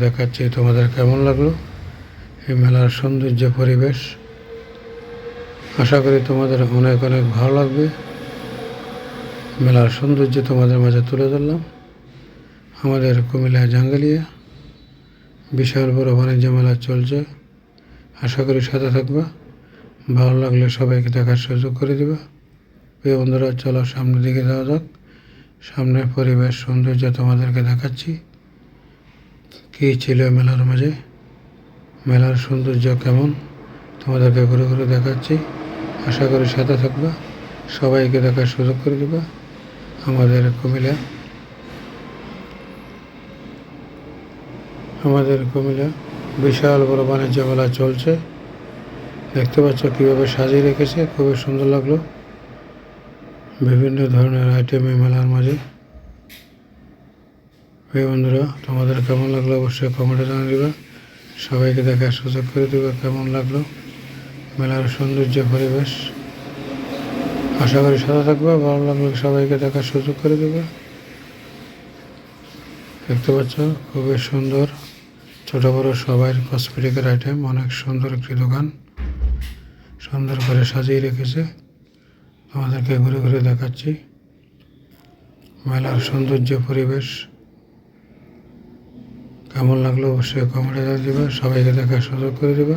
দেখাচ্ছি, তোমাদের কেমন লাগল? এই মেলার সৌন্দর্য পরিবেশ। আশা করি তোমাদের অনেক অনেক ভালো লাগবে। মেলার সৌন্দর্য তোমাদের মাঝে তুলে ধরলাম। আমাদের কুমিল্লা জাঙ্গালিয়া বিশাল বড় বাণিজ্য মেলা চলছে। আশা করি সাথে থাকবা। ভালো লাগলে সবাইকে দেখার সুযোগ করে দিবা। প্রিয় বন্ধুরা, চলো সামনের দিকে যাওয়া যাক। সামনের পরিবেশ, সৌন্দর্য তোমাদেরকে দেখাচ্ছি। কী ছিল মেলার মাঝে? মেলার সৌন্দর্য কেমন? তোমাদেরকে ঘুরে ঘুরে দেখাচ্ছি। আশা করি সাথে থাকবা। সবাইকে দেখার সুযোগ করে দিবা। আমাদের কুমিল্লা। আমাদের কুমিল্লা বিশাল বড় বাণিজ্য মেলা চলছে। দেখতে পাচ্ছ কীভাবে সাজিয়ে রেখেছে, খুবই সুন্দর লাগল। বিভিন্ন ধরনের আইটেম মেলার মাঝে। এই বন্ধুরা, তোমাদের কেমন লাগল? অবশ্যই কমেন্টে জানিয়ে দিবা। সবাইকে দেখার সুযোগ করে দিবা কেমন লাগল? মেলার সৌন্দর্য, পরিবেশ। আশা করি সাথে থাকবে। ভালো লাগলে সবাইকে দেখার সুযোগ করে দেবে। দেখতে পাচ্ছ, খুবই সুন্দর। ছোট বড় সবাই কসমেটিকের আইটেম অনেক সুন্দর একটি দোকান। সুন্দর করে সাজিয়ে রেখেছে। আমাদেরকে ঘুরে ঘুরে দেখাচ্ছি। মেলার সৌন্দর্য, পরিবেশ। কেমন লাগল অবশ্যই কমেন্টে দেবে, সবাইকে দেখার সুযোগ করে দেবে।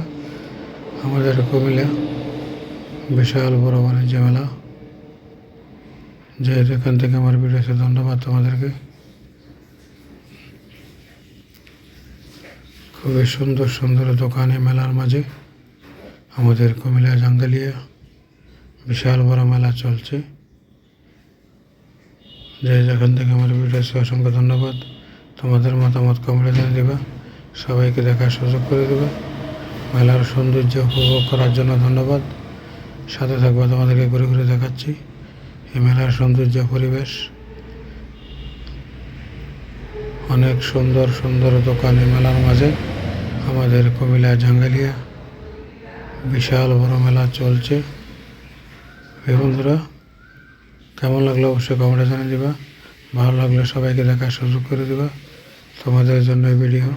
আমাদের কুমিল্লা বিশাল বড় বাণিজ্য মেলা। যে এখান থেকে আমার ভিডিওতে ধন্যবাদ তোমাদেরকে। খুবই সুন্দর সুন্দর দোকানে মেলার মাঝে। আমাদের কুমিল্লা জাঙ্গালিয়া বিশাল বড় মেলা চলছে। যে যেখান থেকে আমার ভিডিও আছে অসংখ্য ধন্যবাদ। তোমাদের মতামত জানিয়ে দেবা। সবাইকে দেখার সুযোগ করে দেবে। মেলার সৌন্দর্য উপভোগ করার জন্য ধন্যবাদ। সাথে থাকবা তোমাদেরকে ঘুরে ঘুরে দেখাচ্ছি। এই মেলার সৌন্দর্য পরিবেশ। অনেক সুন্দর সুন্দর দোকান মেলার মাঝে। আমাদের কুমিল্লা জাঙ্গালিয়া। বিশাল বড় মেলা চলছে। বন্ধুরা, কেমন লাগল অবশ্যই কমেন্টে জানিয়ে দিবা। ভালো লাগলে সবাইকে দেখার সুযোগ করে দিবা। তোমাদের জন্য ভিডিও।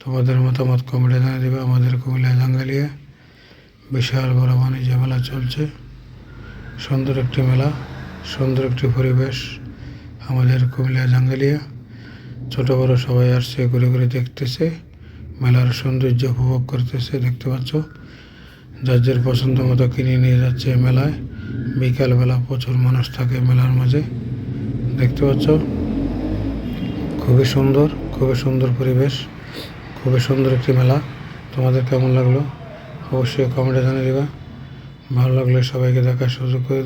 তোমাদের মতামত কমেন্টে জানিয়ে দেবে। আমাদের কুমিল্লা জাঙ্গালিয়া বিশাল বড় বাণিজ্য মেলা চলছে। সুন্দর একটি মেলা, সুন্দর একটি পরিবেশ আমাদের কুমিল্লা জাঙ্গালিয়া ছোট বড় সবাই আসছে, ঘুরে ঘুরে দেখতেছে। মেলার সৌন্দর্য উপভোগ করতেছে, দেখতে পাচ্ছ। যার যার পছন্দ মতো কিনে নিয়ে যাচ্ছে মেলায়। বিকালবেলা প্রচুর মানুষ থাকে মেলার মাঝে। দেখতে পাচ্ছ। খুবই সুন্দর খুবই সুন্দর পরিবেশ, খুবই সুন্দর একটি মেলা। তোমাদের কেমন লাগল? অবশ্যই কমেন্টে জানিয়ে দেবা। ভালো লাগলে সবাইকে দেখার সুযোগ করে